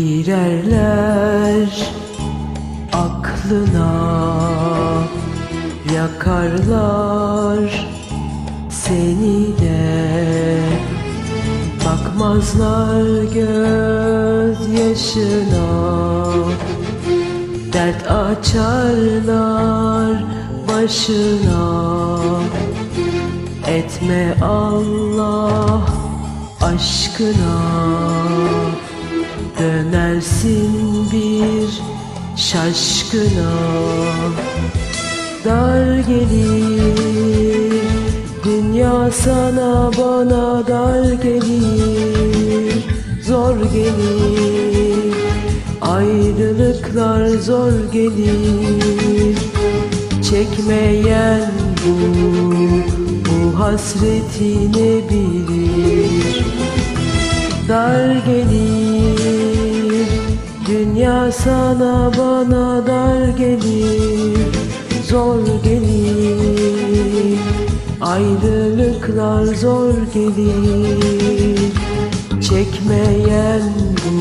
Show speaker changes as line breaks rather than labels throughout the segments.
Girerler aklına Yakarlar seni de. Bakmazlar gözyaşına Dert açarlar başına. Etme Allah aşkına Dönersin bir şaşkına. Dar gelir Dünya sana bana dar gelir. Zor gelir Ayrılıklar zor gelir. Çekmeyen bu Bu hasreti ne bilir? Dar gelir Dünya sana bana dar gelir Zor gelir. Ayrılıklar zor gelir Çekmeyen bu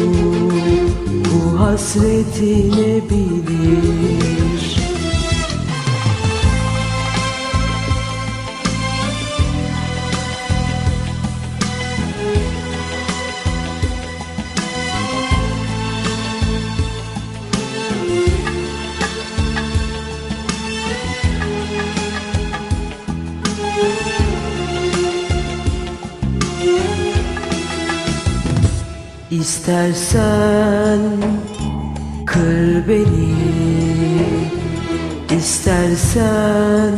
Bu hasreti ne bilir İstersen kır beni. İstersen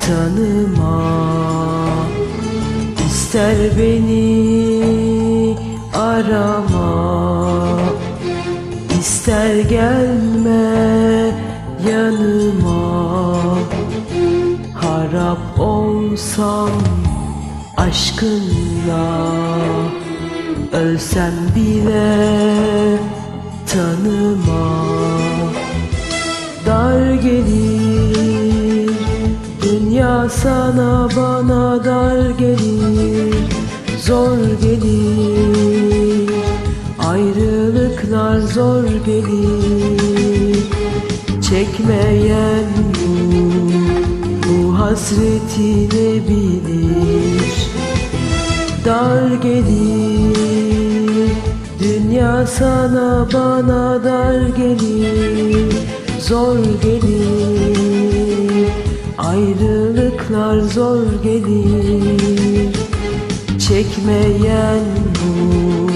tanıma. İster beni arama. İster gelme yanıma. Harap olsam aşkınla Ölsem bile tanıma. Dar gelir Dünya sana bana dar gelir. Zor gelir Ayrılıklar zor gelir. Çekmeyen bu Bu hasreti ne bilir? Dar gelir Dünya sana bana dar gelir Zor gelir. Ayrılıklar zor gelir. Çekmeyen bu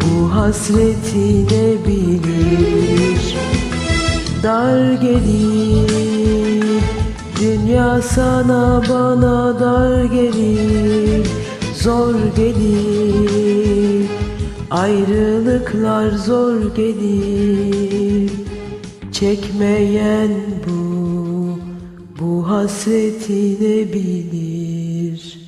Bu hasreti ne bilir. Dar gelir. Dünya sana bana dar gelir Zor gelir Ayrılıklar zor gelir. Çekmeyen bu Bu hasreti ne bilir